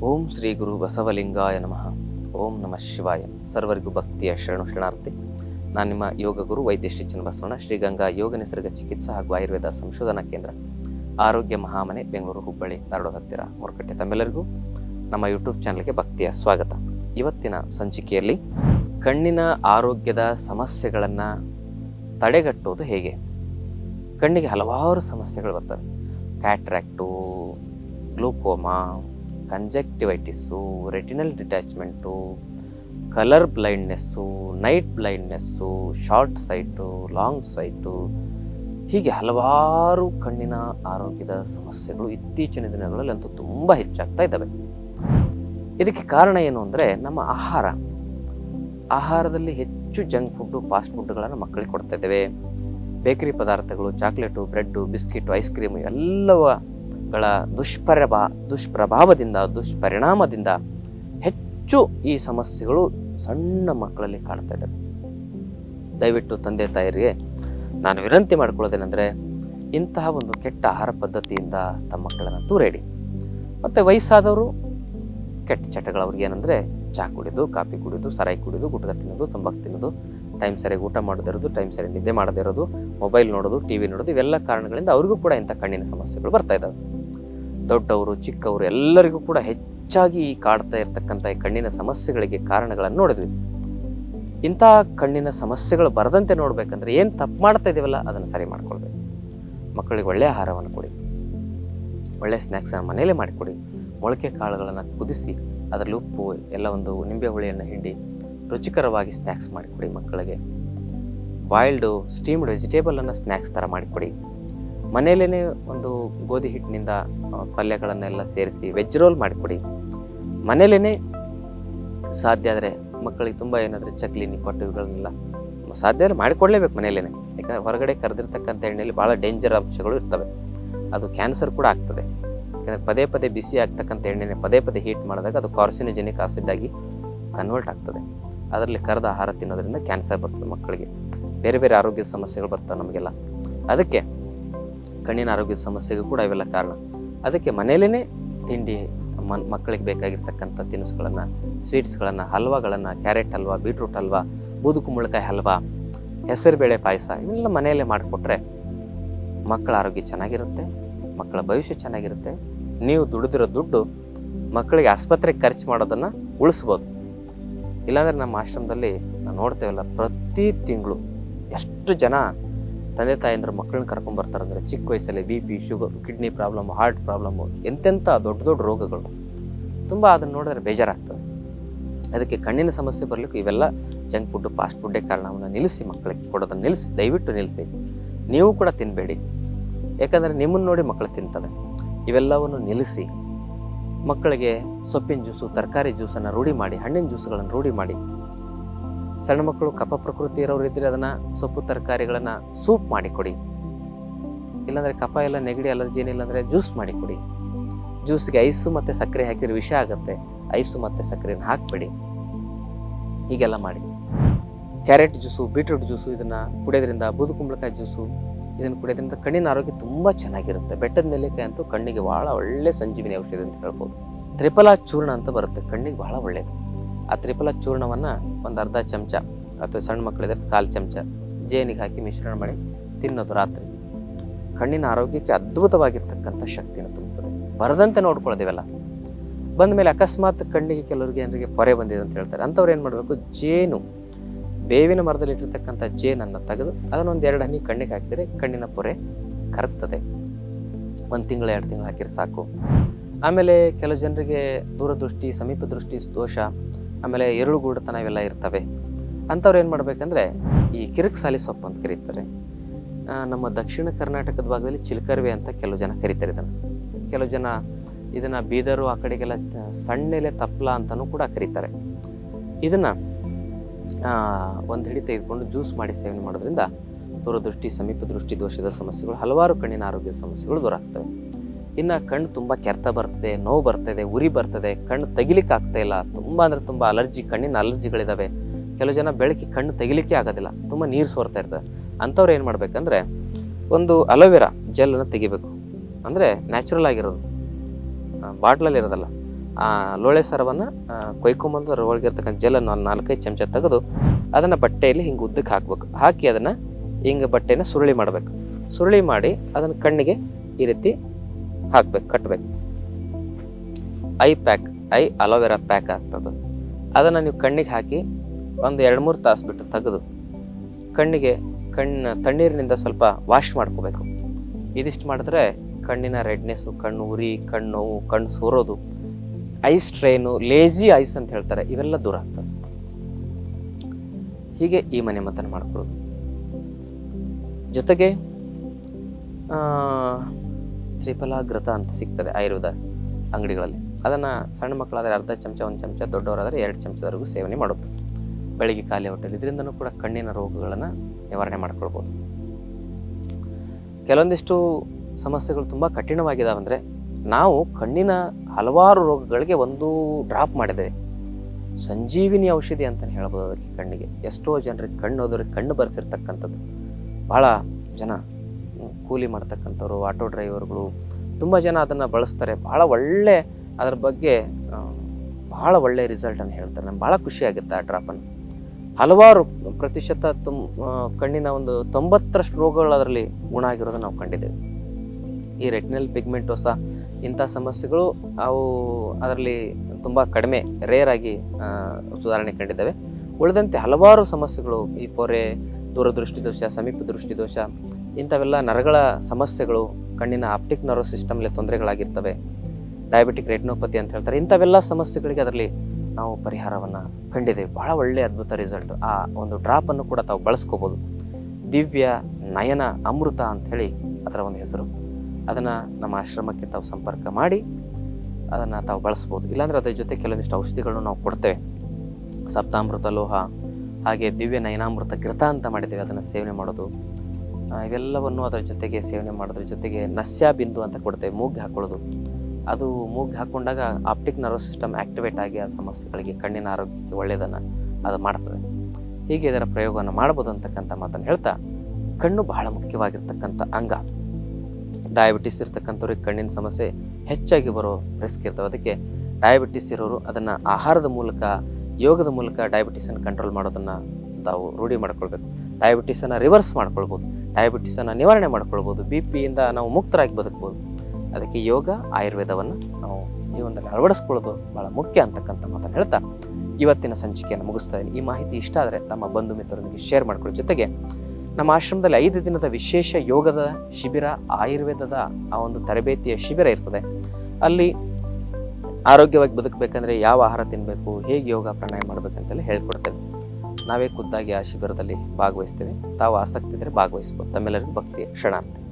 ಓಂ ಶ್ರೀ ಗುರು ಬಸವಲಿಂಗಾಯ ನಮಃ. ಓಂ ನಮಃ ಶಿವಾಯ. ಸರ್ವರಿಗೂ ಭಕ್ತಿಯ ಶರಣು ಶರಣಾರ್ಥಿ. ನಾನು ನಿಮ್ಮ ಯೋಗ ಗುರು ವೈದ್ಯ ಶ್ರೀ ಚನ್ನಬಸವಣ್ಣ ಶ್ರೀಗಂಗಾ ಯೋಗ ನಿಸರ್ಗ ಚಿಕಿತ್ಸಾ ಹಾಗೂ ಆಯುರ್ವೇದ ಸಂಶೋಧನಾ ಕೇಂದ್ರ, ಆರೋಗ್ಯ ಮಹಾಮನೆ, ಬೆಂಗಳೂರು, ಹುಬ್ಬಳ್ಳಿ ನರಡು ಹತ್ತಿರ, ಮೂರ್ಕಟ್ಟೆ ತಮ್ಮೆಲ್ಲರಿಗೂ ನಮ್ಮ ಯೂಟ್ಯೂಬ್ ಚಾನಲ್ಗೆ ಭಕ್ತಿಯ ಸ್ವಾಗತ. ಇವತ್ತಿನ ಸಂಚಿಕೆಯಲ್ಲಿ ಕಣ್ಣಿನ ಆರೋಗ್ಯದ ಸಮಸ್ಯೆಗಳನ್ನು ತಡೆಗಟ್ಟುವುದು ಹೇಗೆ? ಕಣ್ಣಿಗೆ ಹಲವಾರು ಸಮಸ್ಯೆಗಳು ಬರ್ತವೆ. Cataract, glaucoma conjunctivitis retinal detachment colour blindness night blindness short sight long sight ಹೀಗೆ ಹಲವಾರು ಕಣ್ಣಿನ ಆರೋಗ್ಯದ ಸಮಸ್ಯೆಗಳು ಇತ್ತೀಚಿನ ದಿನಗಳಲ್ಲಿ ಅಂತೂ ತುಂಬ ಹೆಚ್ಚಾಗ್ತಾ ಇದ್ದಾವೆ. ಇದಕ್ಕೆ ಕಾರಣ ಏನು ಅಂದರೆ ನಮ್ಮ ಆಹಾರ. ಆಹಾರದಲ್ಲಿ ಹೆಚ್ಚು ಜಂಕ್ ಫುಡ್ಡು ಫಾಸ್ಟ್ ಫುಡ್ಗಳನ್ನು ಮಕ್ಕಳಿಗೆ ಕೊಡ್ತಾ ಇದ್ದೇವೆ. ಬೇಕರಿ ಪದಾರ್ಥಗಳು chocolate bread biscuit ice cream ಎಲ್ಲವುಗಳ ದುಷ್ಪ್ರಭಾ, ದುಷ್ಪ್ರಭಾವದಿಂದ, ದುಷ್ಪರಿಣಾಮದಿಂದ ಹೆಚ್ಚು ಈ ಸಮಸ್ಯೆಗಳು ಸಣ್ಣ ಮಕ್ಕಳಲ್ಲಿ ಕಾಣ್ತಾ ಇದ್ದಾವೆ. ದಯವಿಟ್ಟು ತಂದೆ ತಾಯರಿಗೆ ನಾನು ವಿನಂತಿ ಮಾಡ್ಕೊಳ್ಳೋದೇನೆಂದರೆ ಇಂತಹ ಒಂದು ಕೆಟ್ಟ ಆಹಾರ ಪದ್ಧತಿಯಿಂದ ತಮ್ಮ ಮಕ್ಕಳನ್ನು ದೂರೇಡಿ. ಮತ್ತು ವಯಸ್ಸಾದವರು ಕೆಟ್ಟ ಚಟಗಳು ಅವ್ರಿಗೆ ಏನಂದರೆ ಚಹಾ ಕುಡಿಯೋದು ಕಾಫಿ ಕುಡಿಯೋದು ಸರಾಯಿ ಕುಡಿಯೋದು ಗುಟ್ಕ ತಿನ್ನೋದು, ತಂಬಾಕು ತಿನ್ನೋದು, ಟೈಮ್ ಸರಿಯಾಗಿ ಊಟ ಮಾಡದೇ ಇರೋದು, ಟೈಮ್ ಸರಿಯಾಗಿ ನಿದ್ದೆ ಮಾಡದೇ ಇರೋದು, ಮೊಬೈಲ್ ನೋಡೋದು ಟಿ ವಿ ನೋಡೋದು ಇವೆಲ್ಲ ಕಾರಣಗಳಿಂದ ಅವ್ರಿಗೂ ಕೂಡ ಇಂಥ ಕಣ್ಣಿನ ಸಮಸ್ಯೆಗಳು ಬರ್ತಾ ಇದ್ದಾವೆ. ದೊಡ್ಡವರು, ಚಿಕ್ಕವರು ಎಲ್ಲರಿಗೂ ಕೂಡ ಹೆಚ್ಚಾಗಿ ಕಾಡ್ತಾ ಇರ್ತಕ್ಕಂಥ ಈ ಕಣ್ಣಿನ ಸಮಸ್ಯೆಗಳಿಗೆ ಕಾರಣಗಳನ್ನು ನೋಡಿದ್ವಿ. ಇಂಥ ಕಣ್ಣಿನ ಸಮಸ್ಯೆಗಳು ಬರದಂತೆ ನೋಡ್ಬೇಕಂದ್ರೆ ಏನು ತಪ್ಪು ಮಾಡ್ತಾ ಇದೀವಲ್ಲ, ಅದನ್ನು ಸರಿ ಮಾಡ್ಕೊಳ್ಬೇಕು. ಮಕ್ಕಳಿಗೆ ಒಳ್ಳೆಯ ಆಹಾರವನ್ನು ಕೊಡಿ. ಒಳ್ಳೆಯ ಸ್ನ್ಯಾಕ್ಸನ್ನು ಮನೆಯಲ್ಲೇ ಮಾಡಿಕೊಡಿ. ಮೊಳಕೆ ಕಾಳುಗಳನ್ನು ಕುದಿಸಿ, ಅದರಲ್ಲಿ ಉಪ್ಪು, ಎಲ್ಲ ಒಂದು ನಿಂಬೆ ಹುಳಿಯನ್ನು ಹಿಂಡಿ, ರುಚಿಕರವಾಗಿ ಸ್ನ್ಯಾಕ್ಸ್ ಮಾಡಿಕೊಡಿ ಮಕ್ಕಳಿಗೆ. ಬಾಯ್ಲ್ಡು ಸ್ಟೀಮ್ಡ್ ವೆಜಿಟೇಬಲನ್ನು ಸ್ನ್ಯಾಕ್ಸ್ ಥರ ಮಾಡಿಕೊಡಿ. ಮನೆಯಲ್ಲೇ ಒಂದು ಗೋಧಿ ಹಿಟ್ಟಿನಿಂದ ಪಲ್ಯಗಳನ್ನೆಲ್ಲ ಸೇರಿಸಿ ವೆಜ್ ರೋಲ್ ಮಾಡಿಕೊಡಿ. ಮನೆಯಲ್ಲೇ ಸಾಧ್ಯ ಆದರೆ ಮಕ್ಕಳಿಗೆ ತುಂಬ ಏನಾದರೂ ಚಕ್ಲಿ, ನಿಪ್ಪಟ್ಟು ಇವುಗಳನ್ನೆಲ್ಲ ಸಾಧ್ಯ ಆದರೆ ಮಾಡಿಕೊಡ್ಲೇಬೇಕು ಮನೆಯಲ್ಲೇ ಯಾಕಂದರೆ ಹೊರಗಡೆ ಕರೆದಿರ್ತಕ್ಕಂಥ ಎಣ್ಣೆಯಲ್ಲಿ ಭಾಳ ಡೇಂಜರ್ ಅಂಶಗಳು ಇರ್ತವೆ. ಅದು ಕ್ಯಾನ್ಸರ್ ಕೂಡ ಆಗ್ತದೆ. ಯಾಕಂದರೆ ಪದೇ ಪದೇ ಬಿಸಿ ಆಗ್ತಕ್ಕಂಥ ಎಣ್ಣೆನೇ ಪದೇ ಪದೇ ಹೀಟ್ ಮಾಡಿದಾಗ ಅದು ಕಾರ್ಸಿನೋಜೆನಿಕ್ ಆಸಿಡ್ ಆಗಿ ಕನ್ವರ್ಟ್ ಆಗ್ತದೆ. ಅದರಲ್ಲಿ ಕರೆದ ಆಹಾರ ತಿನ್ನೋದ್ರಿಂದ ಕ್ಯಾನ್ಸರ್ ಬರ್ತದೆ ಮಕ್ಕಳಿಗೆ. ಬೇರೆ ಬೇರೆ ಆರೋಗ್ಯದ ಸಮಸ್ಯೆಗಳು ಬರ್ತವೆ ನಮಗೆಲ್ಲ. ಅದಕ್ಕೆ ಕಣ್ಣಿನ ಆರೋಗ್ಯದ ಸಮಸ್ಯೆಗೂ ಕೂಡ ಇವೆಲ್ಲ ಕಾರಣ. ಅದಕ್ಕೆ ಮನೆಯಲ್ಲೇ ತಿಂಡಿ, ಮನ್, ಮಕ್ಕಳಿಗೆ ಬೇಕಾಗಿರ್ತಕ್ಕಂಥ ತಿನಿಸುಗಳನ್ನು, ಸ್ವೀಟ್ಸ್ಗಳನ್ನು, ಹಲ್ವಾಗಳನ್ನು, ಕ್ಯಾರೆಟ್ ಹಲ್ವಾ, ಬೀಟ್ರೂಟ್ ಹಲ್ವಾ ಬೂದು ಕುಂಬಳಕಾಯಿ ಹಲ್ವಾ, ಹೆಸರುಬೇಳೆ ಪಾಯಸ ಇವೆಲ್ಲ ಮನೆಯಲ್ಲೇ ಮಾಡಿಕೊಟ್ರೆ ಮಕ್ಕಳ ಆರೋಗ್ಯ ಚೆನ್ನಾಗಿರುತ್ತೆ, ಮಕ್ಕಳ ಭವಿಷ್ಯ ಚೆನ್ನಾಗಿರುತ್ತೆ. ನೀವು ದುಡಿದಿರೋ ದುಡ್ಡು ಮಕ್ಕಳಿಗೆ ಆಸ್ಪತ್ರೆಗೆ ಖರ್ಚು ಮಾಡೋದನ್ನು ಉಳಿಸ್ಬೋದು. ಇಲ್ಲಾಂದರೆ ನಮ್ಮ ಆಶ್ರಮದಲ್ಲಿ ನಾವು ನೋಡ್ತೇವಲ್ಲ ಪ್ರತಿ ತಿಂಗಳು ಎಷ್ಟು ಜನ ತಂದೆ ತಾಯಂದ್ರ ಮಕ್ಕಳನ್ನ ಕರ್ಕೊಂಡ್ ಬರ್ತಾರೆ ಅಂದ್ರೆ ಚಿಕ್ಕ ವಯಸ್ಸಲ್ಲಿ B P sugar kidney problem heart problem ಎಂತೆಂಥ ದೊಡ್ಡ ದೊಡ್ಡ ರೋಗಗಳು. ತುಂಬ ಅದನ್ನು ನೋಡಿದ್ರೆ ಬೇಜಾರಾಗ್ತದೆ. ಅದಕ್ಕೆ ಕಣ್ಣಿನ ಸಮಸ್ಯೆ ಬರಲಿಕ್ಕೆ ಇವೆಲ್ಲ ಜಂಕ್ ಫುಡ್ ಫಾಸ್ಟ್ ಫುಡ್ಡೇ ಕಾರಣವನ್ನು ನಿಲ್ಲಿಸಿ ಮಕ್ಕಳಿಗೆ, ಕೊಡೋದನ್ನು ನಿಲ್ಲಿಸಿ, ದಯವಿಟ್ಟು ನಿಲ್ಲಿಸಿ. ನೀವು ಕೂಡ ತಿನ್ನಬೇಡಿ ಯಾಕಂದರೆ ನಿಮ್ಮನ್ನು ನೋಡಿ ಮಕ್ಕಳು ತಿಂತವೆ. ಇವೆಲ್ಲವನ್ನು ನಿಲ್ಲಿಸಿ ಮಕ್ಕಳಿಗೆ ಸೊಪ್ಪಿನ ಜ್ಯೂಸು ತರಕಾರಿ ಜ್ಯೂಸನ್ನು ರೂಢಿ ಮಾಡಿ, ಹಣ್ಣಿನ ಜ್ಯೂಸ್ಗಳನ್ನು ರೂಢಿ ಮಾಡಿ ಸಣ್ಣ ಮಕ್ಕಳು ಕಪ ಪ್ರಕೃತಿ ಇರೋರು ಇದ್ರೆ ಅದನ್ನ ಸೊಪ್ಪು ತರಕಾರಿಗಳನ್ನ ಸೂಪ್ ಮಾಡಿ ಕೊಡಿ ಇಲ್ಲಾಂದ್ರೆ ಕಫ ಎಲ್ಲ ನೆಗಡಿ ಅಲರ್ಜಿ ಏನಿಲ್ಲ ಅಂದ್ರೆ ಜ್ಯೂಸ್ ಮಾಡಿ ಕೊಡಿ ಜ್ಯೂಸ್ಗೆ ಐಸು ಮತ್ತೆ ಸಕ್ಕರೆ ಹಾಕಿದ್ರೆ ವಿಷ ಆಗುತ್ತೆ. ಐಸು ಮತ್ತೆ ಸಕ್ಕರೆನ ಹಾಕ್ಬೇಡಿ. ಹೀಗೆಲ್ಲ ಮಾಡಿ. ಕ್ಯಾರೆಟ್ ಜ್ಯೂಸು, ಬೀಟ್ರೂಟ್ ಜ್ಯೂಸು ಇದನ್ನ ಕುಡಿಯೋದ್ರಿಂದ ಬೂದು ಕುಂಬಳಕಾಯಿ ಜ್ಯೂಸು ಇದನ್ನು ಕುಡಿಯೋದ್ರಿಂದ ಕಣ್ಣಿನ ಆರೋಗ್ಯ ತುಂಬಾ ಚೆನ್ನಾಗಿರುತ್ತೆ. ಬೆಟ್ಟದ ನೆಲ್ಲಿಕಾಯಿ ಅಂತೂ ಕಣ್ಣಿಗೆ ಬಹಳ ಒಳ್ಳೆ ಸಂಜೀವಿನಿ ಔಷಧಿ ಅಂತ ಹೇಳ್ಬೋದು. ತ್ರಿಪಲ ಚೂರ್ಣ ಅಂತ ಬರುತ್ತೆ. ಕಣ್ಣಿಗೆ ಬಹಳ ಒಳ್ಳೆಯದು ಆ ತ್ರಿಫಲ ಚೂರ್ಣವನ್ನು ಒಂದು ಅರ್ಧ ಚಮಚ ಅಥವಾ ಸಣ್ಣ ಮಕ್ಕಳಿದ್ರೆ ಕಾಲು ಚಮಚ ಜೇನಿಗೆ ಹಾಕಿ ಮಿಶ್ರಣ ಮಾಡಿ ತಿನ್ನೋದು ರಾತ್ರಿ. ಕಣ್ಣಿನ ಆರೋಗ್ಯಕ್ಕೆ ಅದ್ಭುತವಾಗಿರ್ತಕ್ಕಂಥ ಶಕ್ತಿನ ತುಂಬುತ್ತದೆ. ಬರದಂತೆ ನೋಡ್ಕೊಳ್ಳೋದಿವೆಲ್ಲ. ಬಂದ ಮೇಲೆ ಅಕಸ್ಮಾತ್ ಕಣ್ಣಿಗೆ ಕೆಲವರಿಗೆ ಜನರಿಗೆ ಪೊರೆ ಬಂದಿದೆ ಅಂತ ಹೇಳ್ತಾರೆ. ಅಂಥವ್ರು ಏನು ಮಾಡಬೇಕು? ಜೇನು. ಬೇವಿನ ಮರದಲ್ಲಿ ಇಟ್ಟಿರ್ತಕ್ಕಂಥ ಜೇನನ್ನು ತೆಗೆದು ಅದನ್ನೊಂದು ಎರಡು ಹನಿ ಕಣ್ಣಿಗೆ ಹಾಕಿದರೆ ಕಣ್ಣಿನ ಪೊರೆ ಕರಗ್ತದೆ. ಒಂದು ತಿಂಗಳು, ಎರಡು ತಿಂಗಳು ಹಾಕಿದ್ರೆ ಸಾಕು. ಆಮೇಲೆ ಕೆಲವು ಜನರಿಗೆ ದೂರದೃಷ್ಟಿ ಸಮೀಪ ದೃಷ್ಟಿ ದೋಷ ಆಮೇಲೆ ಎರುಳುಗೂಡತನ ಇವೆಲ್ಲ ಇರ್ತವೆ. ಅಂಥವ್ರು ಏನು ಮಾಡಬೇಕಂದ್ರೆ, ಈ ಕಿರಿಕ್ಸಾಲಿ ಸೊಪ್ಪು ಅಂತ ಕರೀತಾರೆ. ನಮ್ಮ ದಕ್ಷಿಣ ಕರ್ನಾಟಕದ ಭಾಗದಲ್ಲಿ ಚಿಲ್ಕರ್ವೆ ಅಂತ ಕೆಲವು ಜನ ಕರೀತಾರೆ ಇದನ್ನು. ಕೆಲವು ಜನ ಇದನ್ನು ಬೀದರು, ಆ ಕಡೆಗೆಲ್ಲ ಸಣ್ಣೆಲೆ ತಪ್ಲ ಅಂತಲೂ ಕೂಡ ಕರೀತಾರೆ. ಇದನ್ನು ಒಂದು ಹಿಡಿ ತೆಗೆದುಕೊಂಡು ಜ್ಯೂಸ್ ಮಾಡಿ ಸೇವನೆ ಮಾಡೋದ್ರಿಂದ ದೂರದೃಷ್ಟಿ ಸಮೀಪ ದೃಷ್ಟಿ ದೋಷದ ಸಮಸ್ಯೆಗಳು, ಹಲವಾರು ಕಣ್ಣಿನ ಆರೋಗ್ಯ ಸಮಸ್ಯೆಗಳು ದೂರ ಆಗ್ತವೆ. ಇನ್ನು ಕಣ್ಣು ತುಂಬ ಕೆರೆತ ಬರ್ತದೆ ನೋವು ಬರ್ತದೆ, ಉರಿ ಬರ್ತದೆ, ಕಣ್ಣು ತೆಗಿಲಿಕ್ಕೆ ಆಗ್ತಾ ಇಲ್ಲ. ತುಂಬ ಅಂದರೆ ತುಂಬ ಅಲರ್ಜಿ, ಕಣ್ಣಿನ ಅಲರ್ಜಿಗಳಿದ್ದಾವೆ ಕೆಲವು ಜನ ಬೆಳಕಿ ಕಣ್ಣು ತೆಗಿಲಿಕ್ಕೆ ಆಗೋದಿಲ್ಲ, ತುಂಬ ನೀರು ಸೋರ್ತಾ ಇರ್ತದೆ ಅಂಥವ್ರು ಏನು ಮಾಡ್ಬೇಕಂದ್ರೆ ಒಂದು ಅಲೋವೆರಾ ಜೆಲ್ಲನ್ನು ತೆಗಿಬೇಕು. ಅಂದರೆ ನ್ಯಾಚುರಲ್ ಆಗಿರೋದು. ಬಾಟ್ಲಲ್ಲಿ ಇರೋದಲ್ಲ, ಆ ಲೋಳೆ ಸರವನ್ನು ಕೊಯ್ಕೊಂಬಂದು ಅದ್ರ ಒಳಗಿರ್ತಕ್ಕಂಥ ಜೆಲ್ಲನ್ನು ಒಂದು ನಾಲ್ಕೈದು ಚಮಚ ತೆಗೆದು ಅದನ್ನು ಬಟ್ಟೆಯಲ್ಲಿ ಹಿಂಗೆ ಉದ್ದಕ್ಕೆ ಹಾಕಬೇಕು. ಹಾಕಿ ಅದನ್ನು ಹಿಂಗೆ ಬಟ್ಟೆನ ಸುರುಳಿ ಮಾಡಬೇಕು. ಸುರುಳಿ ಮಾಡಿ ಅದನ್ನು ಕಣ್ಣಿಗೆ ಈ ರೀತಿ ಹಾಕ್ಬೇಕು ಕಟ್ಟಬೇಕು eye pack, eye aloe vera pack ಆಗ್ತದೆ. ಅದನ್ನು ನೀವು ಕಣ್ಣಿಗೆ ಹಾಕಿ ಒಂದು ಎರಡು ಮೂರು ತಾಸು ಬಿಟ್ಟು ತೆಗೆದು ಕಣ್ಣಿಗೆ ಕಣ್ಣು ತಣ್ಣೀರಿನಿಂದ ಸ್ವಲ್ಪ ವಾಶ್ ಮಾಡ್ಕೋಬೇಕು. ಇದಿಷ್ಟು ಮಾಡಿದ್ರೆ ಕಣ್ಣಿನ ರೆಡ್ನೆಸ್ಸು ಕಣ್ಣು ಉರಿ, ಕಣ್ಣು ನೋವು, ಕಣ್ಣು ಸೋರೋದು ಐಸ್ ಸ್ಟ್ರೈನು ಲೇಜಿ ಐಸ್ ಅಂತ ಹೇಳ್ತಾರೆ, ಇವೆಲ್ಲ ದೂರ ಆಗ್ತದೆ. ಹೀಗೆ ಈ ಮನೆ ಮತನ ಮಾಡ್ಕೊಳ್ಳೋದು. ಜೊತೆಗೆ ತ್ರಿಫಲಾಗ್ರತ ಅಂತ ಸಿಗ್ತದೆ ಆಯುರ್ವೇದ ಅಂಗಡಿಗಳಲ್ಲಿ. ಅದನ್ನು ಸಣ್ಣ ಮಕ್ಕಳಾದರೆ ಅರ್ಧ ಚಮಚ, ಒಂದು ಚಮಚ, ದೊಡ್ಡವರಾದರೆ ಎರಡು ಚಮಚದವರೆಗೂ ಸೇವನೆ ಮಾಡಬಹುದು ಬೆಳಿಗ್ಗೆ ಖಾಲಿ ಹೊಟ್ಟೆಲಿ ಇದರಿಂದನೂ ಕೂಡ ಕಣ್ಣಿನ ರೋಗಗಳನ್ನು ನಿವಾರಣೆ ಮಾಡ್ಕೊಳ್ಬೋದು. ಕೆಲವೊಂದಿಷ್ಟು ಸಮಸ್ಯೆಗಳು ತುಂಬ ಕಠಿಣವಾಗಿದ್ದಾವೆ ಅಂದರೆ ನಾವು ಕಣ್ಣಿನ ಹಲವಾರು ರೋಗಗಳಿಗೆ ಒಂದು ಡ್ರಾಪ್ ಮಾಡಿದ್ದೇವೆ. ಸಂಜೀವಿನಿ ಔಷಧಿ ಅಂತಲೇ ಹೇಳ್ಬೋದು ಅದಕ್ಕೆ ಕಣ್ಣಿಗೆ. ಎಷ್ಟೋ ಜನರಿಗೆ ಕಣ್ಣು ಹೋದವ್ರಿಗೆ ಕಣ್ಣು ಬರೆಸಿರ್ತಕ್ಕಂಥದ್ದು. ಭಾಳ ಜನ ಕೂಲಿ ಮಾಡ್ತಕ್ಕಂಥವ್ರು, ಆಟೋ ಡ್ರೈವರ್ಗಳು ತುಂಬ ಜನ ಅದನ್ನು ಬಳಸ್ತಾರೆ. ಭಾಳ ಒಳ್ಳೆ ಅದ್ರ ಬಗ್ಗೆ ಭಾಳ ಒಳ್ಳೆ ರಿಸಲ್ಟನ್ನು ಹೇಳ್ತಾರೆ. ನಮ್ಗೆ ಭಾಳ ಖುಷಿ ಆಗುತ್ತೆ ಆ ಡ್ರಾಪನ್ನು ಹಲವಾರು ಪ್ರತಿಶತ ತುಮ್ ಕಣ್ಣಿನ ಒಂದು ತೊಂಬತ್ತರಷ್ಟು ರೋಗಗಳು ಅದರಲ್ಲಿ ಗುಣ ಆಗಿರೋದನ್ನು ನಾವು ಕಂಡಿದ್ದೇವೆ. ಈ ರೆಟಿನಲ್ ಪಿಗ್ಮೆಂಟೋಸ ಇಂಥ ಸಮಸ್ಯೆಗಳು ಅವು ಅದರಲ್ಲಿ ತುಂಬ ಕಡಿಮೆ ರೇರ್ ಆಗಿ ಸುಧಾರಣೆ ಕಂಡಿದ್ದಾವೆ. ಉಳಿದಂತೆ ಹಲವಾರು ಸಮಸ್ಯೆಗಳು, ಈ ಪೊರೆ ದೂರದೃಷ್ಟಿ ದೋಷ ಸಮೀಪ ದೃಷ್ಟಿ ದೋಷ ಇಂಥವೆಲ್ಲ ನರಗಳ ಸಮಸ್ಯೆಗಳು ಕಣ್ಣಿನ ಆಪ್ಟಿಕ್ ನರ್ವ್ ಸಿಸ್ಟಮ್ಲಿ ತೊಂದರೆಗಳಾಗಿರ್ತವೆ. ಡಯಾಬಿಟಿಕ್ ರೆಟಿನೋಪತಿ ಅಂತ ಹೇಳ್ತಾರೆ. ಇಂಥವೆಲ್ಲ ಸಮಸ್ಯೆಗಳಿಗೆ ಅದರಲ್ಲಿ ನಾವು ಪರಿಹಾರವನ್ನು ಕಂಡಿದ್ದೇವೆ ಬಹಳ ಒಳ್ಳೆಯ ಅದ್ಭುತ ರಿಸಲ್ಟ್ ಆ ಒಂದು ಡ್ರಾಪನ್ನು ಕೂಡ ತಾವು ಬಳಸ್ಕೋಬೋದು. ದಿವ್ಯ ನಯನ ಅಮೃತ ಅಂಥೇಳಿ ಅದರ ಒಂದು ಹೆಸರು. ಅದನ್ನು ನಮ್ಮ ಆಶ್ರಮಕ್ಕೆ ತಾವು ಸಂಪರ್ಕ ಮಾಡಿ ಅದನ್ನು ತಾವು ಬಳಸ್ಬೋದು. ಇಲ್ಲಾಂದರೆ ಅದ್ರ ಜೊತೆ ಕೆಲವೊಂದಿಷ್ಟು ಔಷಧಿಗಳನ್ನು ನಾವು ಕೊಡ್ತೇವೆ. ಸಪ್ತಾಮೃತ ಲೋಹ, ಹಾಗೆ ದಿವ್ಯ ನಯನಾಮೃತ, ಕೃತ ಅಂತ ಮಾಡಿದ್ದೇವೆ. ಅದನ್ನು ಸೇವನೆ ಮಾಡೋದು. ಇವೆಲ್ಲವನ್ನು ಅದರ ಜೊತೆಗೆ ಸೇವನೆ ಮಾಡೋದ್ರ ಜೊತೆಗೆ ನಸ್ಯ ಬಿಂದು ಅಂತ ಕೊಡ್ತೇವೆ ಮೂಗ್ಗೆ ಹಾಕೊಳ್ಳೋದು. ಅದು ಮೂಗ್ ಹಾಕೊಂಡಾಗ ಆಪ್ಟಿಕ್ ನರ್ವ್ ಸಿಸ್ಟಮ್ ಆಕ್ಟಿವೇಟ್ ಆಗಿ ಆ ಸಮಸ್ಯೆಗಳಿಗೆ ಕಣ್ಣಿನ ಆರೋಗ್ಯಕ್ಕೆ ಒಳ್ಳೆಯದನ್ನು ಅದು ಮಾಡ್ತದೆ. ಹೀಗೆ ಇದರ ಪ್ರಯೋಗವನ್ನು ಮಾಡ್ಬೋದು ಅಂತಕ್ಕಂಥ ಮಾತನ್ನು ಹೇಳ್ತಾ, ಕಣ್ಣು ಬಹಳ ಮುಖ್ಯವಾಗಿರ್ತಕ್ಕಂಥ ಅಂಗ. ಡಯಾಬಿಟಿಸ್ ಇರ್ತಕ್ಕಂಥವ್ರಿಗೆ ಕಣ್ಣಿನ ಸಮಸ್ಯೆ ಹೆಚ್ಚಾಗಿ ಬರೋ ರಿಸ್ಕ್ ಇರ್ತವೆ. ಅದಕ್ಕೆ ಡಯಾಬಿಟಿಸ್ ಇರೋರು ಅದನ್ನು ಆಹಾರದ ಮೂಲಕ, ಯೋಗದ ಮೂಲಕ ಡಯಾಬಿಟಿಸನ್ನು ಕಂಟ್ರೋಲ್ ಮಾಡೋದನ್ನು ತಾವು ರೂಢಿ ಮಾಡ್ಕೊಳ್ಬೇಕು. ಡಯಾಬಿಟಿಸನ್ನು ರಿವರ್ಸ್ ಮಾಡ್ಕೊಳ್ಬೋದು. ಡಯಾಬಿಟಿಸನ್ನು ನಿವಾರಣೆ ಮಾಡ್ಕೊಳ್ಬೋದು ಬಿ ಪಿಯಿಂದ ನಾವು ಮುಕ್ತರಾಗಿ ಬದುಕ್ಬೋದು. ಅದಕ್ಕೆ ಯೋಗ, ಆಯುರ್ವೇದವನ್ನು ನಾವು ಜೀವನದಲ್ಲಿ ಅಳವಡಿಸ್ಕೊಳ್ಳೋದು ಭಾಳ ಮುಖ್ಯ ಅಂತಕ್ಕಂಥ ಮಾತನ್ನು ಹೇಳ್ತಾ ಇವತ್ತಿನ ಸಂಚಿಕೆಯನ್ನು ಮುಗಿಸ್ತಾ ಇದ್ದೀನಿ. ಈ ಮಾಹಿತಿ ಇಷ್ಟ ಆದರೆ ತಮ್ಮ ಬಂಧು ಮಿತ್ರರೊಂದಿಗೆ ಶೇರ್ ಮಾಡ್ಕೊಳ್ಳೋ ಜೊತೆಗೆ ನಮ್ಮ ಆಶ್ರಮದಲ್ಲಿ ಐದು ದಿನದ ವಿಶೇಷ ಯೋಗದ ಶಿಬಿರ, ಆಯುರ್ವೇದದ ಆ ಒಂದು ತರಬೇತಿಯ ಶಿಬಿರ ಇರ್ತದೆ. ಅಲ್ಲಿ ಆರೋಗ್ಯವಾಗಿ ಬದುಕಬೇಕಂದ್ರೆ ಯಾವ ಆಹಾರ ತಿನ್ನಬೇಕು ಹೇಗೆ ಯೋಗ, ಪ್ರಾಣಾಯಾಮ ಮಾಡ್ಬೇಕಂತೆಲ್ಲ ಹೇಳ್ಕೊಡ್ತೇವೆ. ನಾವೇ ಖುದ್ದಾಗಿ ಆ ಶಿಬಿರದಲ್ಲಿ ಭಾಗವಹಿಸ್ತೇವೆ. ತಾವು ಆಸಕ್ತಿ ಇದ್ದರೆ ಭಾಗವಹಿಸ್ಬೋದು. ತಮ್ಮೆಲ್ಲರಿಗೂ ಭಕ್ತಿಯ ಕ್ಷಣಾರ್ಥ